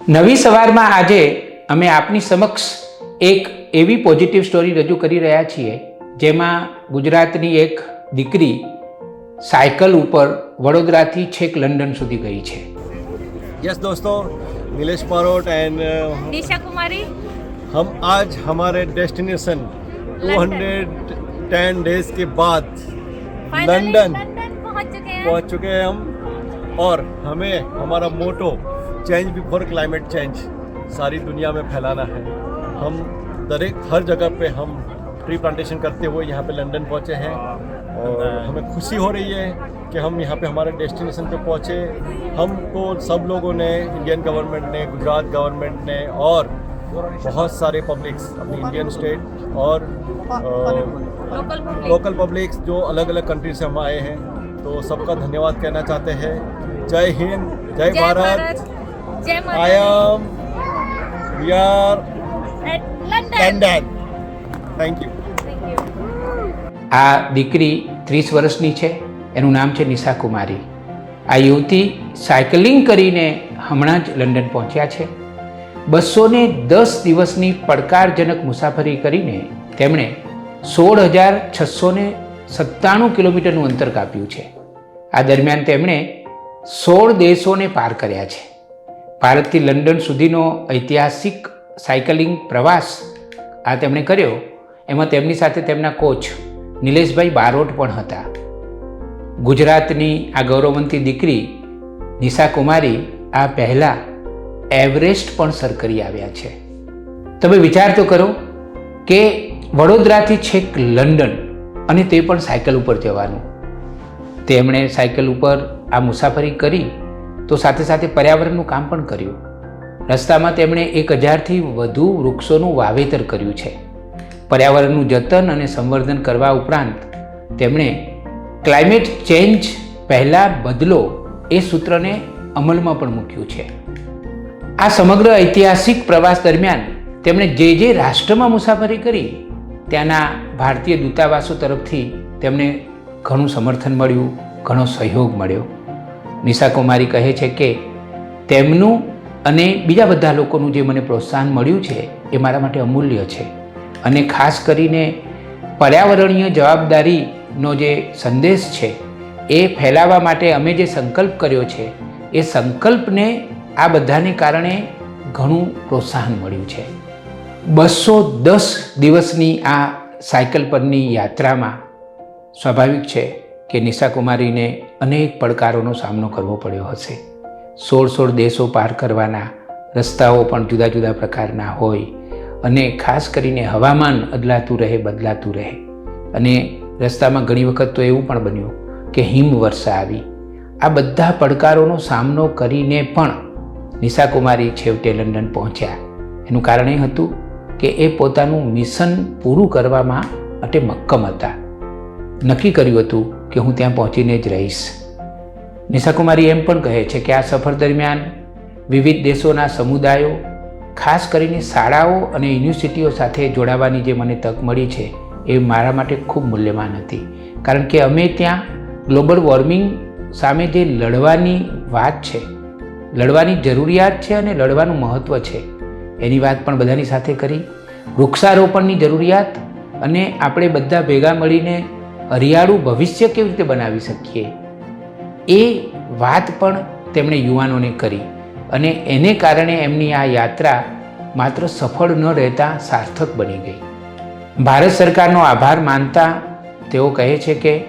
નવી સવારમાં આજે અમે આપની સમક્ષ એક એવી પોઝિટિવ સ્ટોરી રજૂ કરી રહ્યા છીએ જેમાં ગુજરાતની એક દીકરી સાયકલ ઉપર વડોદરાથી છેક લંડન સુધી ગઈ છે यस दोस्तों नीलेश पारोट एंड निशा कुमारी हम आज हमारे डेस्टिनेशन 210 डेज के बाद फाइनली लंदन लंदन पहुंच चुके हैं पहुंच चुके हैं हम और हमें हमारा मोटो change before climate change. सारी दुनिया में फैलाना है। हम दरेक हर जगह पे हम ट्री प्लांटेशन करते हुए यहाँ पे लंदन पहुँचे हैं और हमें खुशी हो रही है कि हम यहाँ पे हमारे डेस्टिनेशन पे पहुँचे। हमको सब लोगों ने इंडियन गवर्नमेंट ने गुजरात गवर्नमेंट ने और बहुत सारे पब्लिक्स अपनी इंडियन स्टेट और लोकल पब्लिक्स जो अलग अलग कंट्री से हम आए हैं। तो सबका धन्यवाद कहना चाहते हैं। जय हिंद जय जय Bharat. I am. We are at London. London. Thank you. આ દીકરી ત્રીસ વર્ષની છે એનું નામ છે નિશા કુમારી આ યુવતી સાયકલિંગ કરીને હમણાં જ લંડન પહોંચ્યા છે બસોને દસ દિવસની પડકારજનક મુસાફરી કરીને તેમણે સોળ હજાર છસો ને સત્તાણું કિલોમીટરનું અંતર કાપ્યું છે આ દરમિયાન તેમણે સોળ દેશોને પાર કર્યા છે ભારતથી લંડન સુધીનો ઐતિહાસિક સાયકલિંગ પ્રવાસ આ તેમણે કર્યો. એમાં તેમની સાથે તેમના કોચ નિલેશભાઈ બારોટ પણ હતા. ગુજરાતની આ ગૌરવવંતી દીકરી નિશા કુમારી આ પહેલાં એવરેસ્ટ પણ સર કરી આવ્યા છે. તમે વિચાર તો કરો કે વડોદરાથી છેક લંડન અને તે પણ સાયકલ ઉપર જવાનું. તેમણે સાયકલ ઉપર આ મુસાફરી કરી તો સાથે સાથે પર્યાવરણનું કામ પણ કર્યું. રસ્તામાં તેમણે એક હજારથી વધુ વૃક્ષોનું વાવેતર કર્યું છે. પર્યાવરણનું જતન અને સંવર્ધન કરવા ઉપરાંત તેમણે ક્લાઇમેટ ચેન્જ પહેલાં બદલો એ સૂત્રને અમલમાં પણ મૂક્યું છે. આ સમગ્ર ઐતિહાસિક પ્રવાસ દરમિયાન તેમણે જે જે રાષ્ટ્રમાં મુસાફરી કરી, ત્યાંના ભારતીય દૂતાવાસો તરફથી તેમને ઘણું સમર્થન મળ્યું, ઘણો સહયોગ મળ્યો. નિશા કુમારી કહે છે કે તેમનું અને બીજા બધા લોકોનું જે મને પ્રોત્સાહન મળ્યું છે એ મારા માટે અમૂલ્ય છે. અને ખાસ કરીને પર્યાવરણીય જવાબદારીનો જે સંદેશ છે એ ફેલાવવા માટે અમે જે સંકલ્પ કર્યો છે, એ સંકલ્પને આ બધાને કારણે ઘણું પ્રોત્સાહન મળ્યું છે. બસો દસ દિવસની આ સાયકલ પરની યાત્રામાં સ્વાભાવિક છે કે નિશાકુમારીને અનેક પડકારોનો સામનો કરવો પડ્યો હશે. સોળ સોળ દેશો પાર કરવાના રસ્તાઓ પણ જુદા જુદા પ્રકારના હોય અને ખાસ કરીને હવામાન અદલાતું રહે, બદલાતું રહે. અને રસ્તામાં ઘણી વખત તો એવું પણ બન્યું કે હિમવર્ષા આવી. આ બધા પડકારોનો સામનો કરીને પણ નિશાકુમારી છેવટે લંડન પહોંચ્યા. એનું કારણ એ હતું કે એ પોતાનું મિશન પૂરું કરવામાં માટે મક્કમ હતા. નક્કી કર્યું હતું કે હું ત્યાં પહોંચીને જ રહીશ. નિશાકુમારી એમ પણ કહે છે કે આ સફર દરમિયાન વિવિધ દેશોના સમુદાયો, ખાસ કરીને શાળાઓ અને યુનિવર્સિટીઓ સાથે જોડાવાની જે મને તક મળી છે, એ મારા માટે ખૂબ મૂલ્યવાન હતી. કારણ કે અમે ત્યાં ગ્લોબલ વોર્મિંગ સામે જે લડવાની વાત છે, લડવાની જરૂરિયાત છે અને લડવાનું મહત્ત્વ છે, એની વાત પણ બધાની સાથે કરી. વૃક્ષારોપણની જરૂરિયાત અને આપણે બધા ભેગા મળીને હરિયાળું ભવિષ્ય કેવી રીતે બનાવી શકીએ? એ વાત પણ તેમણે યુવાનોને કરી અને એને કારણે એમની આ યાત્રા માત્ર સફળ ન રહેતા સાર્થક બની ગઈ. ભારત સરકારનો આભાર માનતા તેઓ કહે છે કે,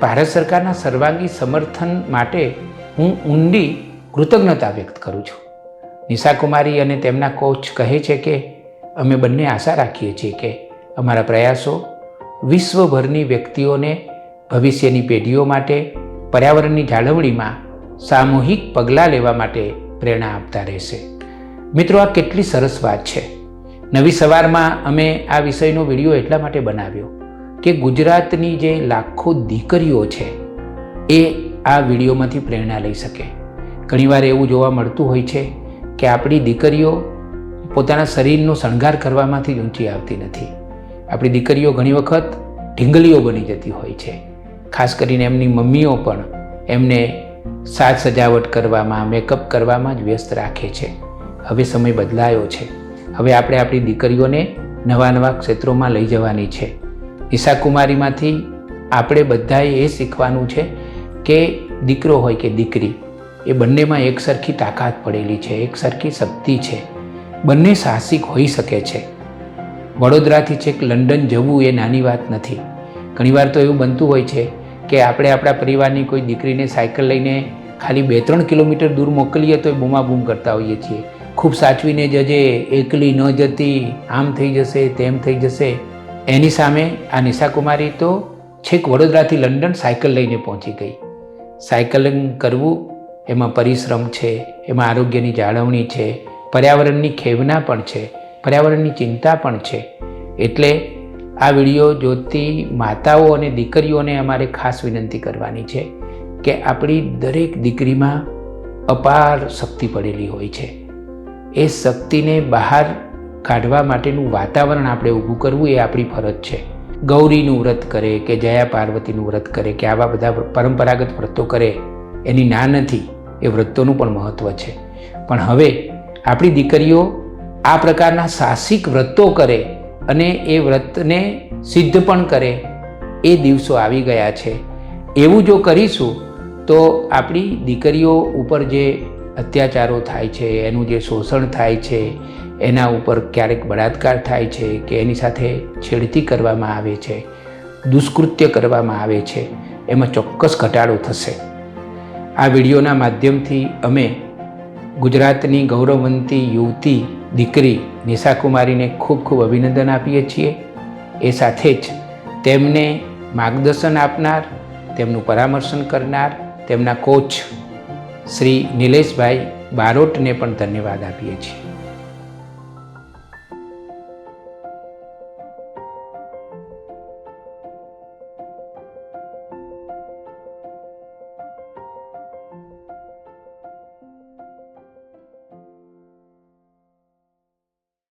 ભારત સરકારના સર્વાંગી સમર્થન માટે હું ઊંડી કૃતજ્ઞતા વ્યક્ત કરું છું. નિશાકુમારી અને તેમના કોચ કહે છે કે, અમે બંને આશા રાખીએ છીએ કે અમારા પ્રયાસો વિશ્વભરની વ્યક્તિઓને ભવિષ્યની પેઢીઓ માટે, પર્યાવરણની જાળવણીમાં સામૂહિક પગલાં લેવા માટે પ્રેરણા આપતા રહેશે. મિત્રો, આ કેટલી સરસ વાત છે. નવી સવારમાં અમે આ વિષયનો વીડિયો એટલા માટે બનાવ્યો કે ગુજરાતની જે લાખો દીકરીઓ છે, એ આ વિડીયોમાંથી પ્રેરણા લઈ શકે. ઘણીવાર એવું જોવા મળતું હોય છે કે આપણી દીકરીઓ પોતાના શરીરનો શણગાર કરવામાંથી ઊંચી આવતી નથી. આપણી દીકરીઓ ઘણી વખત ઢીંગલીઓ બની જતી હોય છે. ખાસ કરીને એમની મમ્મીઓ પણ એમને સાજ સજાવટ કરવામાં મેકઅપ કરવામાં જ વ્યસ્ત રાખે છે. હવે સમય બદલાયો છે. હવે આપણે આપણી દીકરીઓને નવા નવા ક્ષેત્રોમાં લઈ જવાની છે. ઈશાકુમારીમાંથી આપણે બધાએ એ શીખવાનું છે કે દીકરો હોય કે દીકરી, એ બંનેમાં એક સરખી તાકાત પડેલી છે, એક સરખી શક્તિ છે. બંને સાહસિક હોઈ શકે છે. વડોદરાથી છેક લંડન જવું એ નાની વાત નથી. ઘણીવાર તો એવું બનતું હોય છે કે આપણે આપણા પરિવારની કોઈ દીકરીને સાયકલ લઈને ખાલી બે ત્રણ કિલોમીટર દૂર મોકલીએ તો એ બૂમાબૂમ કરતા હોઈએ છીએ. ખૂબ સાચવીને જજે એકલી ન જતી, આમ થઈ જશે, તેમ થઈ જશે. એની સામે આ નિશાકુમારી તો છેક વડોદરાથી લંડન સાયકલ લઈને પહોંચી ગઈ. સાયકલિંગ કરવું એમાં પરિશ્રમ છે, એમાં આરોગ્યની જાળવણી છે, પર્યાવરણની ખેવના પણ છે. પર્યાવરણની ચિંતા પણ છે. એટલે આ વીડિયો જોતી માતાઓ અને દીકરીઓને અમારે ખાસ વિનંતી કરવાની છે કે આપણી દરેક દીકરીમાં અપાર શક્તિ પડેલી હોય છે. એ શક્તિને બહાર કાઢવા માટેનું વાતાવરણ આપણે ઊભું કરવું એ આપણી ફરજ છે. ગૌરીનું વ્રત કરે કે જયા પાર્વતીનું વ્રત કરે કે આવા બધા પરંપરાગત વ્રતો કરે, એની ના નથી, એ વ્રતોનું પણ મહત્ત્વ છે. પણ હવે આપણી દીકરીઓ આ પ્રકારના સાહસિક વ્રતો કરે અને એ વ્રતને સિદ્ધ પણ કરે, એ દિવસો આવી ગયા છે. એવું જો કરીશું, તો આપણી દીકરીઓ ઉપર જે અત્યાચારો થાય છે, એનું જે શોષણ થાય છે, એના ઉપર ક્યારેક બળાત્કાર થાય છે, કે એની સાથે છેડતી કરવામાં આવે છે, દુષ્કૃત્ય કરવામાં આવે છે, એમાં ચોક્કસ ઘટાડો થશે. આ વિડીયોના માધ્યમથી અમે ગુજરાતની ગૌરવવંતી યુવતી દીકરી નિશાકુમારીને ખૂબ ખૂબ અભિનંદન આપીએ છીએ. એ સાથે જ તેમને માર્ગદર્શન આપનાર, તેમનું પરામર્શન કરનાર, તેમના કોચ શ્રી નિલેશભાઈ બારોટને પણ ધન્યવાદ આપીએ છીએ.